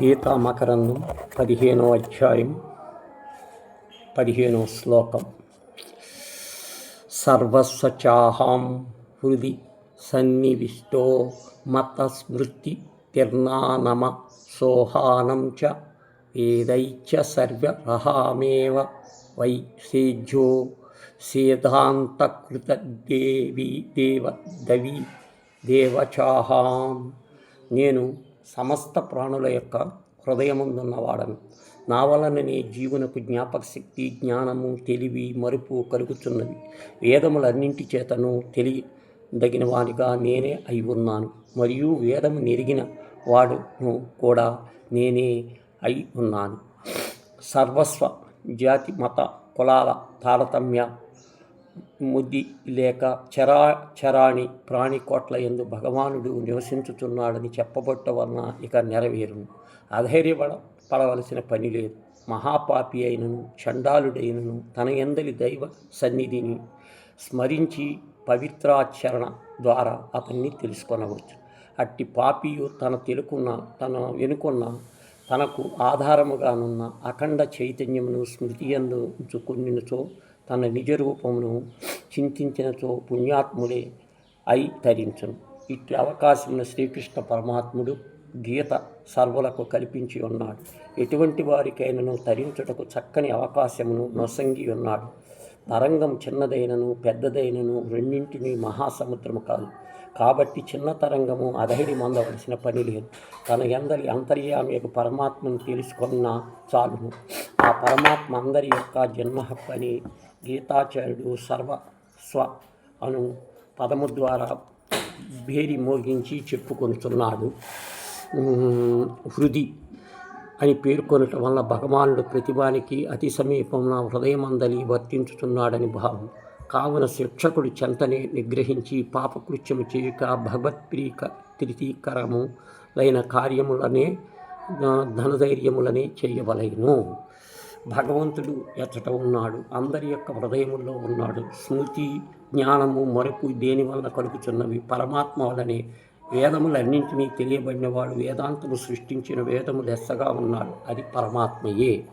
గీతా మకరందం పదిహేనో అధ్యాయం పదిహేనో శ్లోకం. సర్వస్వచాహాం హృది సన్నివిష్టో మతస్మృతి తిర్నానమ సోహానం చ వేదైచ్చ సర్వరహామేవ వై సేజ్యో సేదాంతకృతదేవి దేవ దవి దేవచాహాం. నేను సమస్త ప్రాణుల యొక్క హృదయముందున్నవాడను. నా వలననే జీవునకు జ్ఞాపక శక్తి జ్ఞానము తెలివి మరుపు కలుగుతున్నవి వేదములన్నింటి చేతను తెలియదగిన వానిగా నేనే అయి ఉన్నాను మరియు వేదము నెరిగిన వాడును కూడా నేనే అయి ఉన్నాను సర్వస్వ జాతి మత కులాల తారతమ్య ముద్ది లేక చరా చరాణి ప్రాణికోట్ల ఎందు భగవానుడు నివసించుచున్నాడని చెప్పబట్ట వలన ఇక నెరవేరును. అధైర్యపడ పడవలసిన పని లేదు. మహాపాపి అయినను చండాలుడైనను తన ఎందలి దైవ సన్నిధిని స్మరించి పవిత్రాచరణ ద్వారా అతన్ని తెలుసుకొనవచ్చు. అట్టి పాపియు తన తెలుకున్న తన వెనుకున్న తనకు ఆధారముగానున్న అఖండ చైతన్యమును స్మృతి ఎందు ఉంచుకునిచో తన నిజ రూపమును చింతించినచో పుణ్యాత్ముడే అయి తరించును ఇట్టి అవకాశమున శ్రీకృష్ణ పరమాత్ముడు గీత సర్వులకు కల్పించి ఉన్నాడు. ఎటువంటి వారికైనను తరించుటకు చక్కని అవకాశమును నొసంగి ఉన్నాడు. తరంగం చిన్నదైనను పెద్దదైనను రెండింటినీ మహాసముద్రము కాదు. కాబట్టి చిన్న తరంగము అధైర్యం మందవలసిన పని లేదు. తన ఎందరి అంతర్యామియకు పరమాత్మను తెలుసుకున్న చాలును. ఆ పరమాత్మ అందరి యొక్క జన్మ హక్కు అని గీతాచార్యుడు సర్వస్వ అను పదము ద్వారా భేరి మోగించి చెప్పుకొనుచున్నాడు. హృది అని పేర్కొనటం వల్ల భగవానుడు ప్రతిభానికి అతి సమీపంలో హృదయమందలి వర్తించుతున్నాడని భావం. కావున శిక్షకుడు చెంతనే నిగ్రహించి పాపకృత్యము చేయక భగవత్ప్రీక తృతీకరము లైన కార్యములనే ధనధైర్యములనే చేయవలెను. భగవంతుడు ఎచ్చట ఉన్నాడు అందరి యొక్క హృదయముల్లో ఉన్నాడు. స్మృతి జ్ఞానము మరపు దేని వలన కలుగుతున్నవి? పరమాత్మ వలనే వేదములన్నింటినీ తెలియబడినవాడు వేదాంతము సృష్టించిన వేదములు ఎస్సగా ఉన్నాడు అది పరమాత్మయే.